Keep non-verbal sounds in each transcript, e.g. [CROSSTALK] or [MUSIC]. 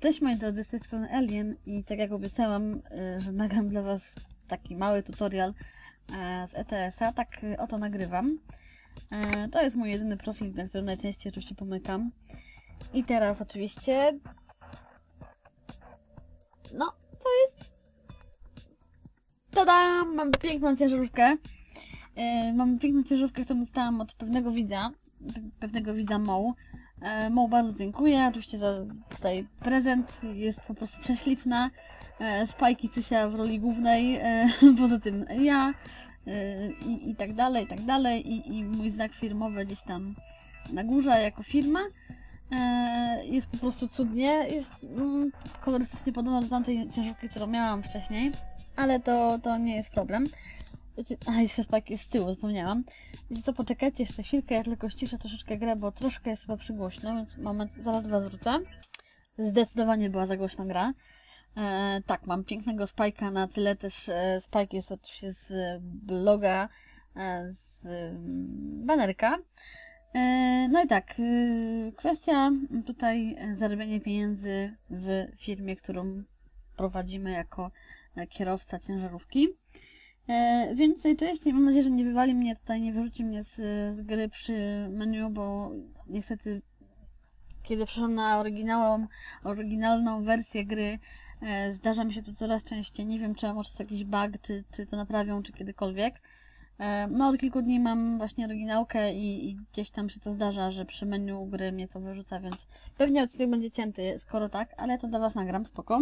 Cześć moi drodzy, z tej strony Alien i tak jak obiecałam, e, że nagram dla Was taki mały tutorial e, z ETS-a, tak e, oto nagrywam. To jest mój jedyny profil, na którym najczęściej oczywiście pomykam. I teraz oczywiście... No, to jest... Tada! Mam piękną ciężarówkę. Mam piękną ciężarówkę, którą dostałam od pewnego widza, pe- pewnego widza Moł. E, Mo, bardzo dziękuję. Oczywiście za tutaj prezent. Jest po prostu prześliczna. E, Spajki Cysia w roli głównej. E, [LAUGHS] poza tym ja. E, i, I tak dalej, i tak dalej. I, I mój znak firmowy gdzieś tam na górze jako firma. Jest po prostu cudnie. Jest mm, kolorystycznie podobna do tamtej ciężarówki, którą miałam wcześniej. Ale to, to nie jest problem. A jeszcze tak z tyłu, zapomniałam. Wiecie co, poczekajcie jeszcze chwilkę, ja tylko ściszę troszeczkę grę, bo troszkę jest chyba przygłośno, więc moment, zaraz Was wrócę. Zdecydowanie była za głośna gra. E, tak, mam pięknego Spajka, na tyle też e, Spike jest oczywiście z bloga, e, z mm, banerka. E, no i tak, e, kwestia tutaj e, zarabiania pieniędzy w firmie, którą prowadzimy jako e, kierowca ciężarówki. E, więc najczęściej mam nadzieję, że nie wywali mnie tutaj, nie wyrzuci mnie z, z gry przy menu, bo niestety kiedy przeszłam na oryginałą, oryginalną wersję gry, e, zdarza mi się to coraz częściej. Nie wiem, czy może jest jakiś bug, czy, czy to naprawią, czy kiedykolwiek. E, no od kilku dni mam właśnie oryginałkę i, i gdzieś tam się to zdarza, że przy menu gry mnie to wyrzuca, więc pewnie odcinek będzie cięty, skoro tak, ale to dla Was nagram, spoko.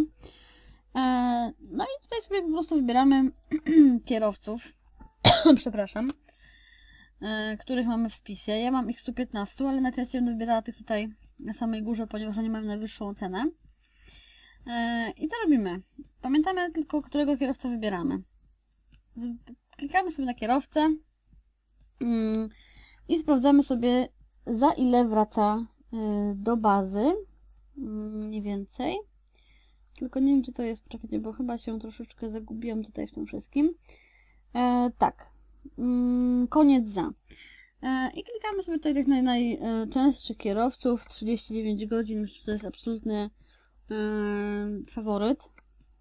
E, No i tutaj sobie po prostu wybieramy [CLEARS THROAT] kierowców, [COUGHS] przepraszam, e, których mamy w spisie. Ja mam ich 115, ale najczęściej będę wybierała tych tutaj na samej górze, ponieważ oni mają najwyższą cenę. E, I co robimy? Pamiętamy tylko, którego kierowcę wybieramy. Klikamy sobie na kierowcę mm, i sprawdzamy sobie, za ile wraca do bazy. Mm, Mniej więcej. Tylko nie wiem, czy to jest, poczekajcie, bo chyba się troszeczkę zagubiłam tutaj w tym wszystkim. E, tak. Mm, koniec za. E, I klikamy sobie tutaj tych naj, najczęstszych kierowców. 39 godzin, myślę, że to jest absolutny e, faworyt.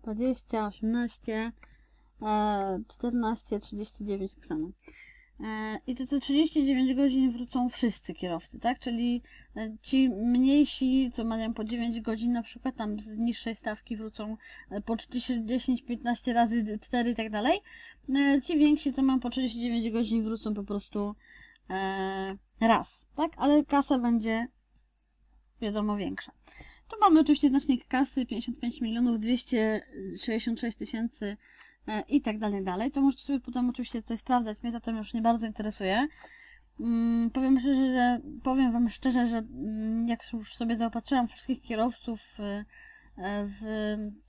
20, 18, e, 14, 39, tak samo. I te, te 39 godzin wrócą wszyscy kierowcy, tak? Czyli e, ci mniejsi, co mają po 9 godzin, na przykład tam z niższej stawki wrócą e, po 10, 15 razy 4 i tak dalej. E, Ci więksi, co mają po 39 godzin, wrócą po prostu e, raz, tak? Ale kasa będzie wiadomo większa. Tu mamy oczywiście znacznik kasy 55 milionów 266 tysięcy i tak dalej, dalej. To możecie sobie potem oczywiście tutaj sprawdzać, mnie to tam już nie bardzo interesuje. Mm, powiem szczerze, że powiem Wam szczerze, że mm, jak już sobie zaopatrzyłam wszystkich kierowców e, e, w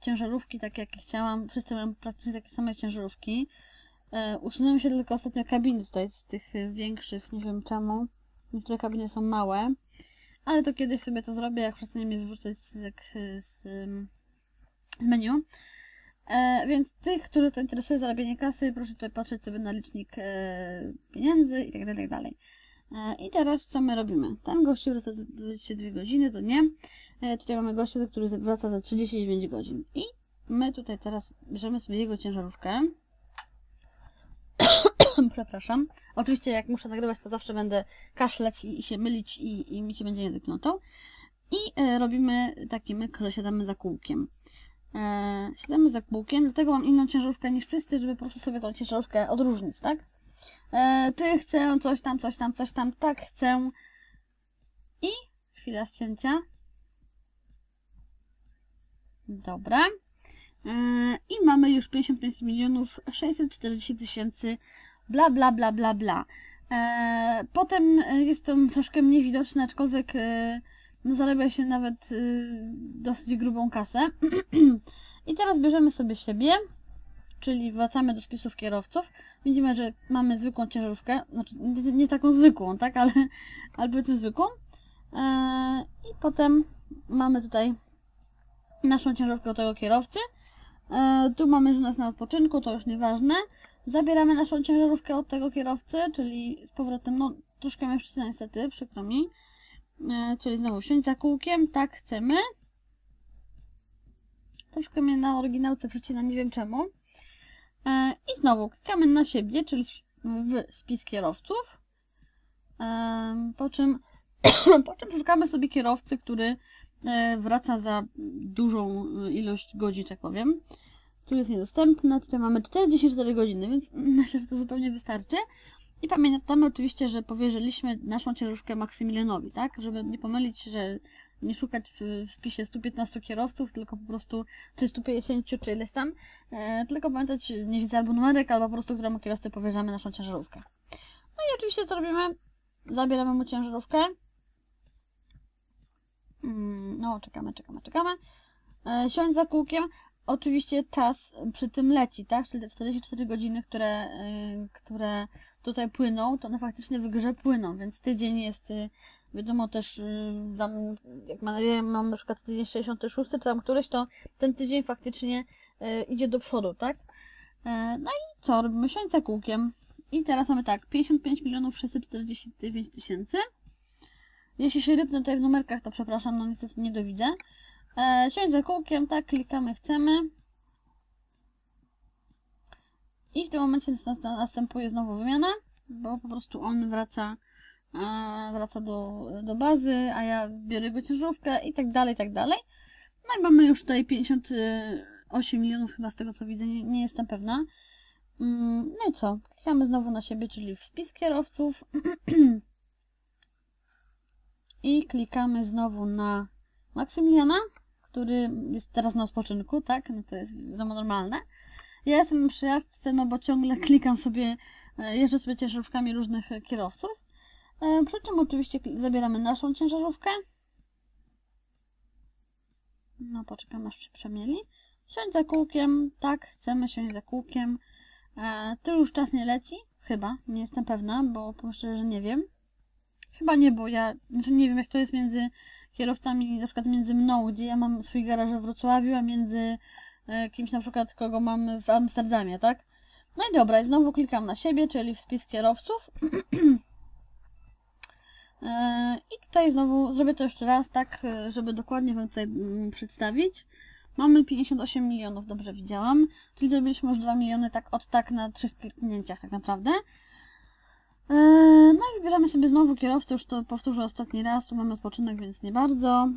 ciężarówki takie jakie chciałam, wszyscy mają praktycznie takie same ciężarówki. E, Usunęły się tylko ostatnio kabiny tutaj z tych e, większych, nie wiem czemu. Niektóre kabiny są małe. Ale to kiedyś sobie to zrobię, jak przestanie mnie wyrzucać z, z, z menu. E, więc tych, których to interesuje zarabianie kasy, proszę tutaj patrzeć sobie na licznik e, pieniędzy i tak dalej, i tak. E, I teraz co my robimy? Ten gościu wraca za 22 godziny, to nie. E, tutaj mamy gościa, który wraca za 39 godzin. I my tutaj teraz bierzemy sobie jego ciężarówkę. [COUGHS] Przepraszam. Oczywiście jak muszę nagrywać, to zawsze będę kaszleć i, i się mylić i, i mi się będzie język plątał. I e, robimy taki myk, że siadamy za kółkiem. E, siadamy za kółkiem, dlatego mam inną ciężarówkę niż wszyscy, żeby po prostu sobie tą ciężarówkę odróżnić, tak? E, ty chcę coś tam, coś tam, coś tam, tak chcę. I chwila ścięcia. Dobra. E, I mamy już 55 milionów 640 tysięcy bla bla bla bla bla. E, potem jest to troszkę mniej widoczne, aczkolwiek e, no, zarabia się nawet e, dosyć grubą kasę. [CLEARS THROAT] I teraz bierzemy sobie siebie, czyli wracamy do spisów kierowców. Widzimy, że mamy zwykłą ciężarówkę, znaczy nie, nie taką zwykłą, tak, ale, [LAUGHS] ale powiedzmy zwykłą. E, I potem mamy tutaj naszą ciężarówkę tego kierowcy. E, tu mamy, że nas na odpoczynku, to już nieważne. Zabieramy naszą ciężarówkę od tego kierowcy, czyli z powrotem, no troszkę przyczyna niestety, przykro mi. E, czyli znowu siąść za kółkiem, tak chcemy. troszkę mnie na oryginałce przycina, nie wiem czemu. E, I znowu klikamy na siebie, czyli w spis kierowców. E, po czym, [COUGHS] po czym szukamy sobie kierowcy, który wraca za dużą ilość godzin, tak powiem. Tu jest niedostępna, tutaj mamy 44 godziny, więc [LAUGHS] myślę, że to zupełnie wystarczy. I pamiętamy oczywiście, że powierzyliśmy naszą ciężarówkę Maksymilianowi, tak? Żeby nie pomylić, że nie szukać w, w spisie 115 kierowców, tylko po prostu, czy 150, czy ileś tam, e, tylko pamiętać, nie widzę albo numerek, albo po prostu, któremu kierowcy powierzamy naszą ciężarówkę. No i oczywiście co robimy? Zabieramy mu ciężarówkę. Mm, no, czekamy, czekamy, czekamy. E, siądź za kółkiem. Oczywiście czas przy tym leci, tak? Czyli te 44 godziny, które, y, które tutaj płyną, to one faktycznie w grze płyną, więc tydzień jest, y, wiadomo też, y, tam, jak mam na przykład tydzień 66, czy tam któryś, to ten tydzień faktycznie idzie do przodu, tak? E, no i co? Robimy za kółkiem. I teraz mamy tak, 55 milionów 649 tysięcy. Jeśli się rybnę tutaj w numerkach, to przepraszam, no niestety nie dowidzę. E, siąść za kółkiem, tak, klikamy, chcemy. I w tym momencie następuje znowu wymiana, bo po prostu on wraca, e, wraca do, do bazy, a ja biorę go ciężarówkę i tak dalej, tak dalej. No i mamy już tutaj 58 milionów chyba z tego co widzę, nie, nie jestem pewna. Mm, no i co? Klikamy znowu na siebie, czyli w spis kierowców. [CLEARS THROAT] I klikamy znowu na Maksymiliana który jest teraz na odpoczynku, tak? No to jest wiadomo normalne. Ja jestem przy jachtce, no bo ciągle [LAUGHS] klikam sobie, e, jeżdżę sobie ciężarówkami różnych kierowców. E, przy czym oczywiście zabieramy naszą ciężarówkę. No poczekam aż się przemieli. Siądź za kółkiem, tak, chcemy siąść za kółkiem. E, to już czas nie leci, chyba, nie jestem pewna, bo po że nie wiem. Chyba nie, bo ja znaczy nie wiem jak to jest między kierowcami, na przykład między mną, gdzie ja mam swój garaż w Wrocławiu, a między e, kimś na przykład, kogo mam w Amsterdamie, tak? No i dobra, i znowu klikam na siebie, czyli w spis kierowców. [CLEARS THROAT] E, I tutaj znowu zrobię to jeszcze raz, tak, e, żeby dokładnie Wam tutaj mm, przedstawić. Mamy 58 milionów, dobrze widziałam, czyli zrobiliśmy już 2 miliony tak od tak na trzech kliknięciach tak naprawdę. E, no i wybieramy sobie znowu kierowcę, już to powtórzę ostatni raz, tu mamy odpoczynek, więc nie bardzo.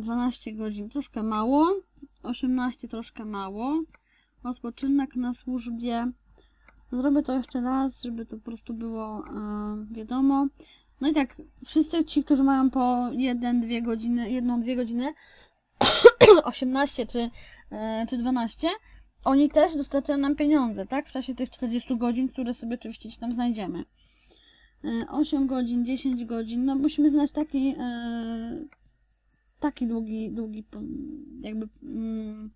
12 mm, godzin troszkę mało, 18 troszkę mało. Odpoczynek na służbie. Zrobię to jeszcze raz, żeby to po prostu było e, wiadomo. No i tak, wszyscy ci, którzy mają po 1-2 godziny, 1-2 godziny, [COUGHS] 18 czy, e, czy 12, oni też dostarczają nam pieniądze, tak? W czasie tych 40 godzin, które sobie oczywiście tam znajdziemy. 8 e, godzin, 10 godzin, no musimy znaleźć taki taki długi, długi jakby mm,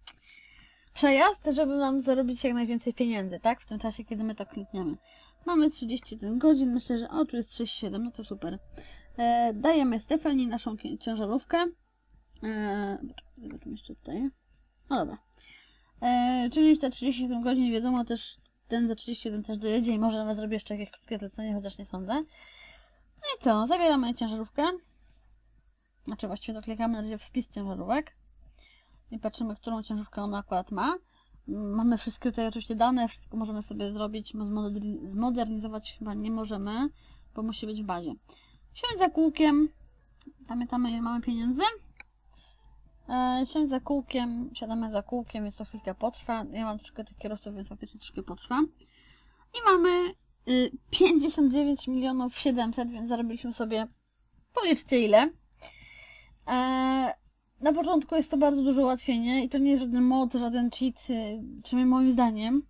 przejazd, żeby nam zarobić jak najwięcej pieniędzy, tak? W tym czasie, kiedy my to klikniemy. Mamy 31 godzin, myślę, że o, tu jest 37, no to super. E, dajemy Stefani naszą ciężarówkę. E, zobaczymy jeszcze tutaj. No dobra. E, czyli w te 37 godzin wiadomo też ten za 31 też dojedzie i może nawet zrobię jeszcze jakieś krótkie zlecenie, chociaż nie sądzę. No i co, zabieramy ciężarówkę. Znaczy właściwie doklikamy na razie w spis ciężarówek. I patrzymy, którą ciężarówkę ona akurat ma. Mamy wszystkie tutaj oczywiście dane, wszystko możemy sobie zrobić, zmodernizować chyba nie możemy, bo musi być w bazie. Siądź za kółkiem, pamiętamy ile mamy pieniędzy. E, siądź za kółkiem, siadamy za kółkiem, więc to chwilkę potrwa. Ja mam troszkę tych kierowców, więc faktycznie troszkę potrwa. I mamy y, 59 milionów 700, więc zarobiliśmy sobie, policzcie ile. E, na początku jest to bardzo duże ułatwienie i to nie jest żaden mod, żaden cheat, y, przynajmniej moim zdaniem.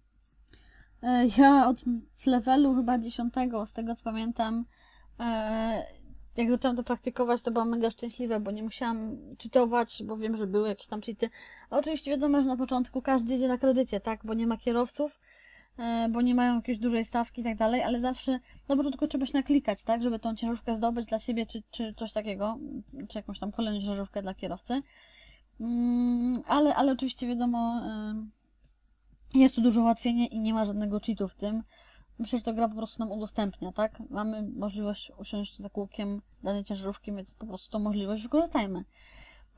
E, ja od levelu chyba 10, z tego co pamiętam, e, jak zaczęłam to praktykować, to byłam mega szczęśliwa, bo nie musiałam czytować, bo wiem, że były jakieś tam cheaty. A oczywiście wiadomo, że na początku każdy jedzie na kredycie, tak, bo nie ma kierowców, e, bo nie mają jakiejś dużej stawki i tak dalej, ale zawsze na początku trzeba się naklikać, tak, żeby tą ciężarówkę zdobyć dla siebie, czy, czy coś takiego, czy jakąś tam kolejną ciężarówkę dla kierowcy. Mm, ale, ale oczywiście wiadomo, e, jest tu dużo ułatwienie i nie ma żadnego cheatu w tym. Myślę, że to gra po prostu nam udostępnia, tak? Mamy możliwość usiąść za kółkiem danej ciężarówki, więc po prostu tą możliwość wykorzystajmy.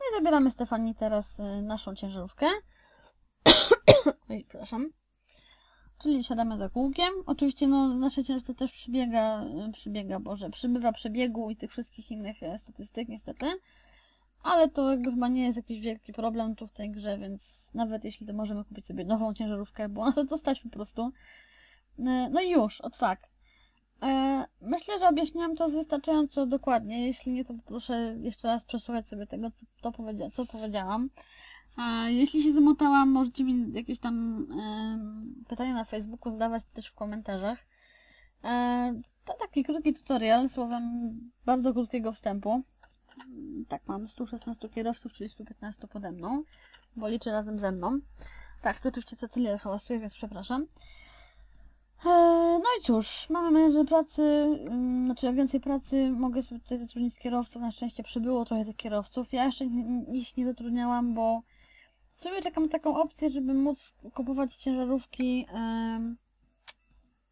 No i zabieramy Stefanii teraz y, naszą ciężarówkę. [COUGHS] Oj, przepraszam. Czyli siadamy za kółkiem. Oczywiście no, nasze ciężarówce też przybiega, przybiega, Boże, przybywa przebiegu i tych wszystkich innych e, statystyk niestety. Ale to jakby chyba nie jest jakiś wielki problem tu w tej grze, więc nawet jeśli to możemy kupić sobie nową ciężarówkę, bo na to to stać po prostu. E, No i już, o tak. E, Myślę, że objaśniłam to wystarczająco dokładnie. Jeśli nie, to proszę jeszcze raz przesłuchać sobie tego, co, powiedzia co powiedziałam. A jeśli się zamotałam, możecie mi jakieś tam e, pytania na Facebooku zadawać też w komentarzach. E, to taki krótki tutorial, słowem bardzo krótkiego wstępu. Tak, mam 116 kierowców, czyli 115 pode mną, bo liczę razem ze mną. Tak, tu oczywiście Cecylia hałasuje, więc przepraszam. E, No i cóż, mamy menedżer pracy, ym, znaczy agencję pracy, mogę sobie tutaj zatrudnić kierowców, na szczęście przybyło trochę tych kierowców. Ja jeszcze ich nie zatrudniałam, bo w sumie czekam taką opcję, żeby móc kupować ciężarówki.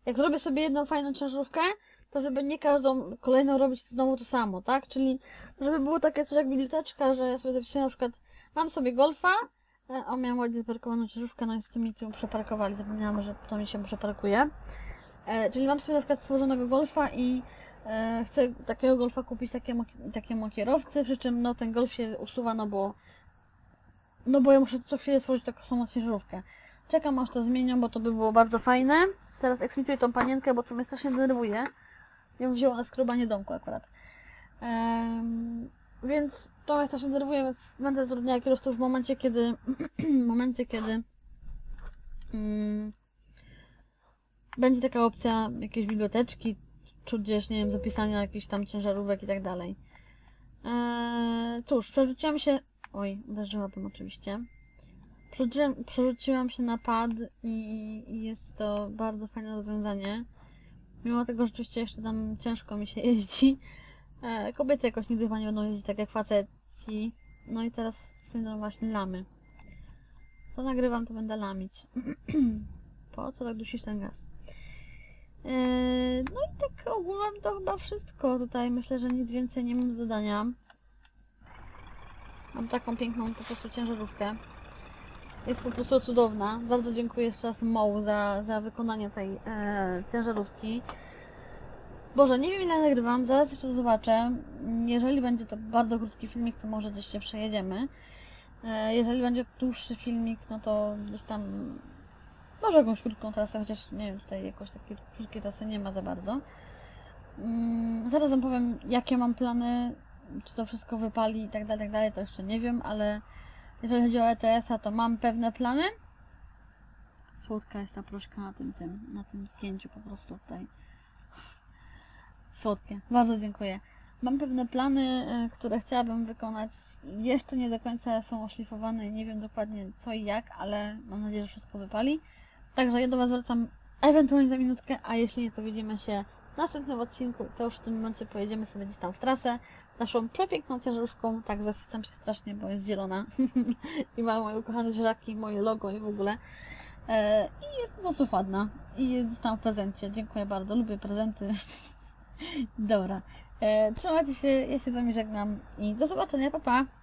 Jak zrobię sobie jedną fajną ciężarówkę, to żeby nie każdą kolejną robić znowu to samo, tak? Czyli żeby było takie coś jak biblioteczka, że ja sobie zapisuję na przykład, mam sobie golfa, e, o miałam ładnie zaparkowaną ciężarówkę, no i z tymi którą przeparkowali, zapomniałam, że to mi się przeparkuje. E, czyli mam sobie na przykład stworzonego golfa i e, chcę takiego golfa kupić takiemu, takiemu kierowcy, przy czym no ten golf się usuwa, no bo no bo ja muszę co chwilę stworzyć taką samą ciężarówkę. Czekam aż to zmienią, bo to by było bardzo fajne. Teraz eksmituję tą panienkę, bo to mnie strasznie denerwuje. Ją wzięła na skrobanie domku akurat. Em, więc to mnie strasznie denerwuje, więc będę zatrudniała kierowców w momencie, kiedy w [CLEARS THROAT] momencie, kiedy mm, będzie taka opcja jakiejś biblioteczki, tudzież, nie wiem, zapisania jakichś tam ciężarówek i tak dalej. Eee, cóż, przerzuciłam się... Oj, uderzyłabym oczywiście. Przerzuciłam, przerzuciłam się na pad i, jest to bardzo fajne rozwiązanie. Mimo tego, że oczywiście jeszcze tam ciężko mi się [LAUGHS] jeździ. E, kobiety jakoś nigdy chyba nie będą jeździć tak jak faceci. No i teraz syndrom właśnie lamy. Co nagrywam, to będę lamić. [CLEARS THROAT] po co tak dusisz ten gaz? Eee, no i tak ogółem to chyba wszystko tutaj. Myślę, że nic więcej nie mam do zadania. Mam taką piękną po prostu ciężarówkę. Jest po prostu cudowna. Bardzo dziękuję jeszcze raz Moł za, za wykonanie tej e, ciężarówki. Boże, nie wiem ile nagrywam, zaraz jeszcze zobaczę. Jeżeli będzie to bardzo krótki filmik, to może gdzieś się przejedziemy. E, jeżeli będzie dłuższy filmik, no to gdzieś tam może jakąś krótką trasę, chociaż nie wiem, tutaj jakoś takiej krótkiej trasy nie ma za bardzo. Mm, zaraz wam powiem, jakie mam plany, czy to wszystko wypali i tak dalej, tak dalej, to jeszcze nie wiem, ale jeżeli chodzi o ETS-a, to mam pewne plany. Słodka jest ta proszka na tym, tym, na tym zgięciu po prostu tutaj. Słodkie, bardzo dziękuję. Mam pewne plany, e, które chciałabym wykonać. Jeszcze nie do końca są oszlifowane nie wiem dokładnie co i jak, ale mam nadzieję, że wszystko wypali. Także ja do Was wracam ewentualnie za minutkę, a jeśli nie, to widzimy się następnym odcinku. To już w tym momencie pojedziemy sobie gdzieś tam w trasę naszą przepiękną ciężarówką. Tak, zachwycam się strasznie, bo jest zielona [LAUGHS] i ma moje ukochane zwierzaki, moje logo i w ogóle. E, I jest po ładna. I dostałam w prezencie. Dziękuję bardzo, lubię prezenty. [LAUGHS] Dobra. E, trzymajcie się, ja się z Wami żegnam i do zobaczenia, pa pa!